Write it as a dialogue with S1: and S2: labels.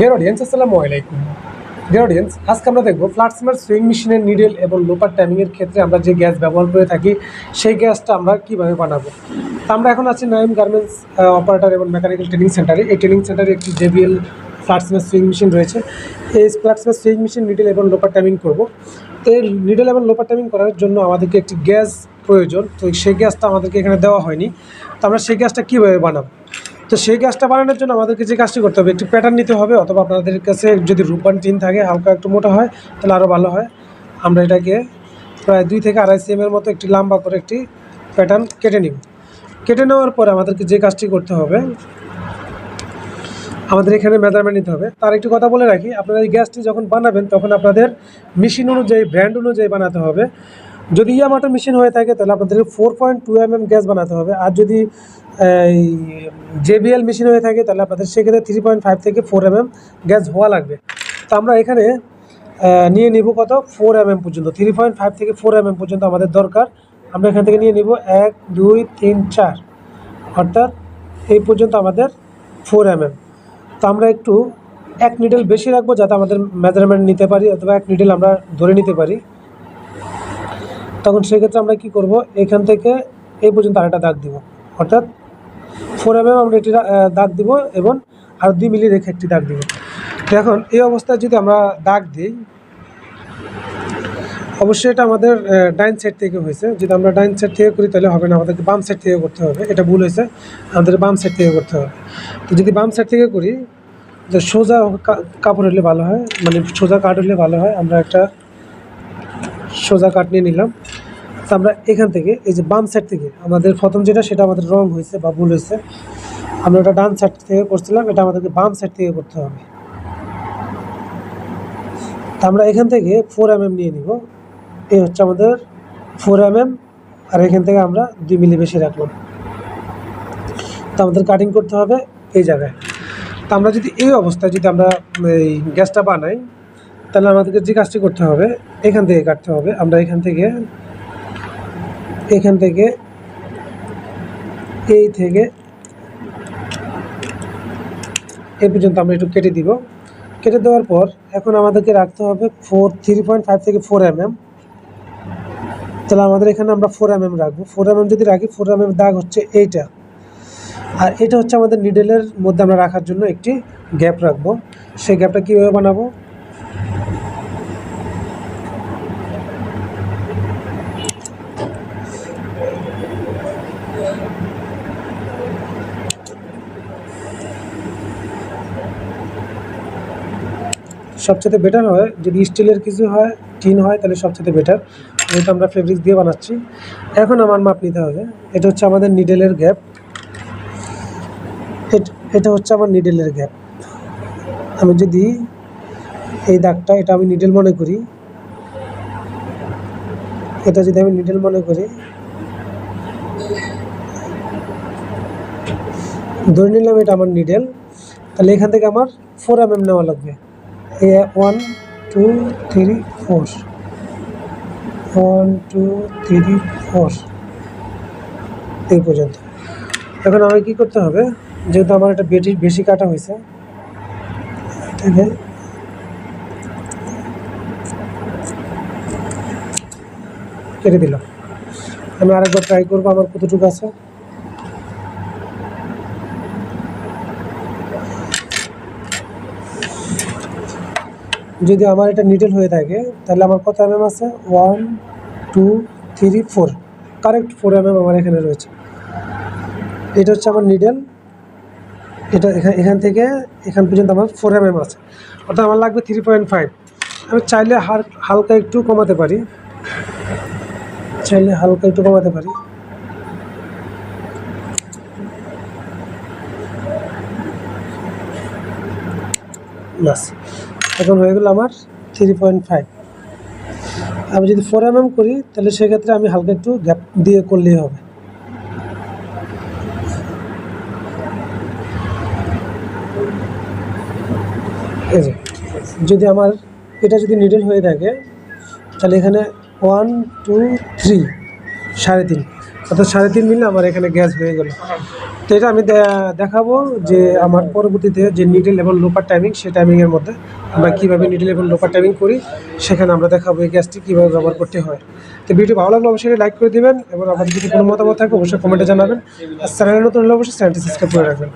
S1: Dear audience আসসালামু আলাইকুম। Dear audience আজকে আমরা দেখব ফ্ল্যাট স্মার্ট সুইং মেশিনের নিডেল এবং লোপার টাইমিংয়ের ক্ষেত্রে আমরা যে গ্যাস ব্যবহার করে থাকি, সেই গ্যাসটা আমরা কীভাবে বানাবো? তো আমরা এখন আছি নাইম গার্মেন্টস অপারেটর এবং মেকানিক্যাল ট্রেনিং সেন্টারে এই ট্রেনিং সেন্টারে একটি JBL flat smart sewing machine রয়েছে। এই flat smart sewing machine needle এবং লোপার টাইমিং করব। তো এই নিডেল এবং লোপার টাইমিং করার জন্য আমাদেরকে একটি গ্যাস প্রয়োজন। তো সেই গ্যাসটা আমাদেরকে এখানে দেওয়া হয়নি। তো আমরা সেই গ্যাসটা কীভাবে বানাবো? তো সেই গ্যাসটা বানানোর জন্য আমাদেরকে যে কাজটি করতে হবে, একটি প্যাটার্ন নিতে হবে অথবা আপনাদের কাছে যদি রূপান টিন থাকে, হালকা একটু মোটা হয়, তাহলে আরও ভালো হয়। আমরা এটাকে প্রায় দুই থেকে আড়াই সিএম এর মতো একটি লম্বা করে একটি প্যাটার্ন কেটে নিব। কেটে নেওয়ার পরে আমাদেরকে যে কাজটি করতে হবে, আমাদের এখানে মেজারমেন্ট নিতে হবে। তার একটি কথা বলে রাখি, আপনারা এই গ্যাসটি যখন বানাবেন, তখন আপনাদের মেশিন অনুযায়ী ব্র্যান্ড অনুযায়ী বানাতে হবে। যদি ইয়ামাটো মেশিন হয়ে থাকে, তাহলে আপনাদের four point two M M gas বানাতে হবে। আর যদি জেবিএল মেশিন হয়ে থাকে, তাহলে আপনাদের সেক্ষেত্রে থ্রি পয়েন্ট ফাইভ থেকে ফোর এম এম গ্যাস হওয়া লাগবে। তো আমরা এখানে নিয়ে নিব কত? ফোর এম এম পর্যন্ত। থ্রি পয়েন্ট ফাইভ থেকে ফোর এম এম পর্যন্ত আমাদের দরকার। আমরা এখান থেকে নিয়ে নিব এক, দুই, তিন, চার। অর্থাৎ এই পর্যন্ত আমাদের ফোর এম তো আমরা একটু এক নিডেল বেশি রাখব যাতে আমাদের মেজারমেন্ট নিতে পারি, অথবা এক নিডেল আমরা ধরে নিতে পারি। তখন সেক্ষেত্রে আমরা কি করব? এখান থেকে এই পর্যন্ত আরেকটা দাগ দিব। অর্থাৎ ফোর এম আমরা একটি দাগ দিব এবং আর দুই মিলি রেখে একটি দাগ দিব। এখন এই অবস্থায় যদি আমরা দাগ দিই, অবশ্যই এটা আমাদের ডাইন সাইড থেকে হয়েছে। যদি আমরা ডাইন সাইড থেকে করি, তাহলে হবে না, আমাদেরকে বাম সাইড থেকে করতে হবে। এটা ভুল হয়েছে, আমাদের বাম সাইড থেকে করতে হবে। তো যদি বাম সাইড থেকে করি, যে সোজা কাপড় হলে ভালো হয় মানে সোজা কাঠ হলে ভালো হয়। আমরা একটা সোজা কাঠ নিয়ে নিলাম। তো আমরা এখান থেকে, এই যে বাম সাইড থেকে, আমাদের প্রথম যেটা, সেটা আমাদের রং হয়েছে বা ভুল হয়েছে। আমরা এটা ডান সাইড থেকে করছিলাম, এটা আমাদেরকে বাম সাইড থেকে করতে হবে। তা আমরা এখান থেকে ফোর এম এম নিয়ে নিব। এই হচ্ছে আমাদের ফোর এম এম আর এখান থেকে আমরা দুই মিলি বেশি রাখলাম। তো আমাদের কাটিং করতে হবে এই জায়গায়। তো আমরা যদি এই অবস্থায় যদি আমরা এই গ্যাসটা বানাই, তাহলে আমাদেরকে যে কাজটি করতে হবে, এখান থেকে কাটতে হবে। আমরা এখান থেকে এখান থেকে, এই থেকে, এ পর্যন্ত আমরা একটু কেটে দিব। কেটে দেওয়ার পর এখন আমাদেরকে রাখতে হবে ফোর থ্রি পয়েন্ট ফাইভ থেকে ফোর এম এম তাহলে আমাদের এখানে আমরা ফোর এম এম রাখব। ফোর এম এম যদি রাখি ফোর এম এম দাগ হচ্ছে এইটা। আর এটা হচ্ছে আমাদের নিডেলের মধ্যে আমরা রাখার জন্য একটি গ্যাপ রাখব। সেই গ্যাপটা কীভাবে বানাবো? সবচেয়ে বেটার হয়। যদি স্টিলের কিছু হয় টিন হয়, তাহলে সবচেয়ে বেটার যেহেতু আমরা ফেব্রিক্স দিয়ে বানাচ্ছি। এখন আমার মাপ নিতে হবে। এটা হচ্ছে আমাদের নিডেলের গ্যাপ এটা হচ্ছে আমার নিডেলের গ্যাপ আমি যদি এই দাগটা, এটা আমি নিডেল মনে করি। এটা যদি আমি নিডেল মনে করি। ধরে নিলাম এটা আমার নিডেল তাহলে এখান থেকে আমার ফোর এম এম নেওয়া লাগবে। One, two, three, four. One, two, three, four. এই পর্যন্ত। এখন আমাকে কী করতে হবে? যেহেতু আমার একটা বেশি বেশি কাটা হয়েছে, এটাকে কেটে দিলাম। আমি আরেকবার ট্রাই করব, আমার কতটুকু আছে। যদি আমার এটা নিডেল হয়ে থাকে, তাহলে আমার কত এম আছে? One two three four correct four M আমার এখানে রয়েছে। এটা হচ্ছে আমার নিডেল এটা এখান এখান থেকে এখান পর্যন্ত আমার ফোর এম আছে। অর্থাৎ আমার লাগবে থ্রি পয়েন্ট ফাইভ আমি চাইলে হাল হালকা একটু কমাতে পারি। চাইলে হালকা একটু কমাতে পারি। ব্যাস। এখন হয়ে গেল আমার থ্রি পয়েন্ট ফাইভ আমি যদি ফোর এম করি, তাহলে সেক্ষেত্রে আমি হালকা একটু গ্যাপ দিয়ে করলেই হবে। যদি আমার, এটা যদি নিডেল হয়ে থাকে, তাহলে এখানে ওয়ান টু থ্রি সাড়ে তিন। অর্থাৎ সাড়ে তিন মিলে আমার এখানে গ্যাস হয়ে গেল। তো এটা আমি দেখাবো যে আমার পরবর্তীতে যে নিডেল এবং লোপার টাইমিং সেই টাইমিংয়ের মধ্যে আমরা কীভাবে নিডেল এবং লোপার টাইমিং করি, সেখানে আমরা দেখাবো এই গ্যাসটি কীভাবে ব্যবহার করতে হয়। তো ভিডিও ভালো লাগলে অবশ্যই লাইক করে দেবেন এবং আপনাদের যদি কোনো মতামত থাকে, অবশ্যই কমেন্টে জানাবেন। আর চ্যানেলে নতুন হলে অবশ্যই চ্যানেলটি সাবস্ক্রাইব করে রাখবেন।